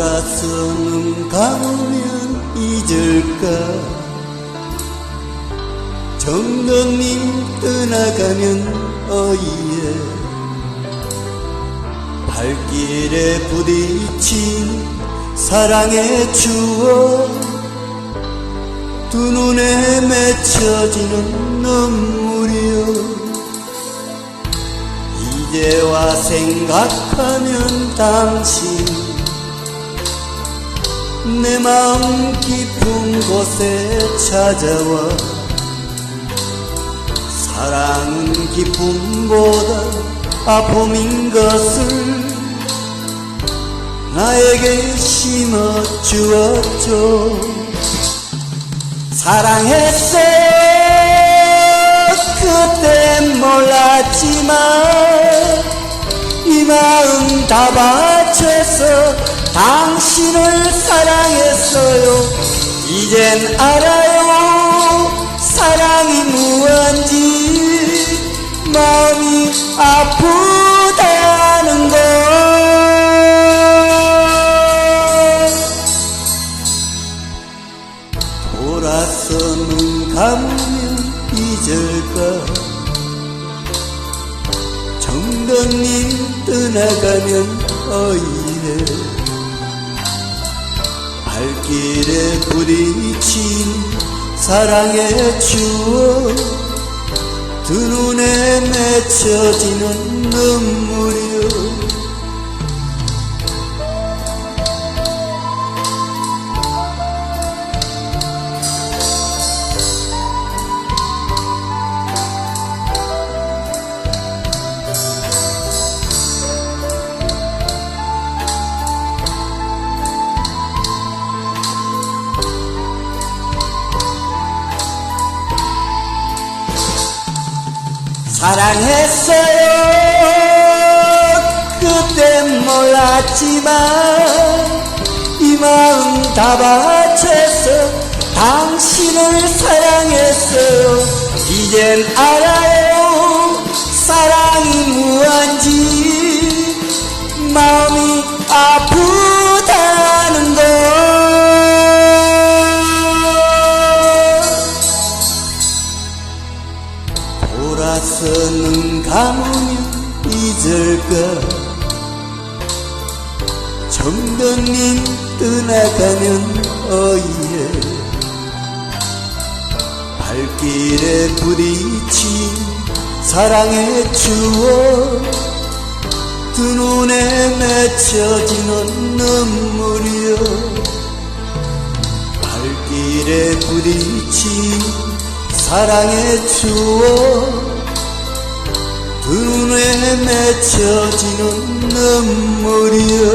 눈 감으면 잊을까? 정덕님 떠나가면 어이에? 발길에 부딪힌 사랑의 추억. 두 눈에 맺혀지는 눈물이여. 이제와 생각하면 당신 내 마음 깊은 곳에 찾아와. 사랑은 기쁨보다 아픔인 것을 나에게 심어 주었죠. 사랑했어요 그때 몰랐지만 이 마음 다 바쳐서 당신을 사랑했어요. 이젠 알아요. 사랑이 무언지 마음이 아프다는 걸. 돌아서 눈 감으면 잊을까? 정덕님 떠나가면 어이해 발길에 부딪힌 사랑의 추억. 두 눈에 맺혀지는 눈물이 사랑했어요. 그때 몰랐지만 이 마음 다 바쳐서 당신을 사랑했어요. 이젠 알아요 눈 감으면 잊을까 정덕님 떠나가면 어이해. 발길에 부딪힌 사랑의 추억. 두 눈에 맺혀지는 눈물이여. 발길에 부딪힌 사랑의 추억. 두 눈에 맺혀지는 눈물이여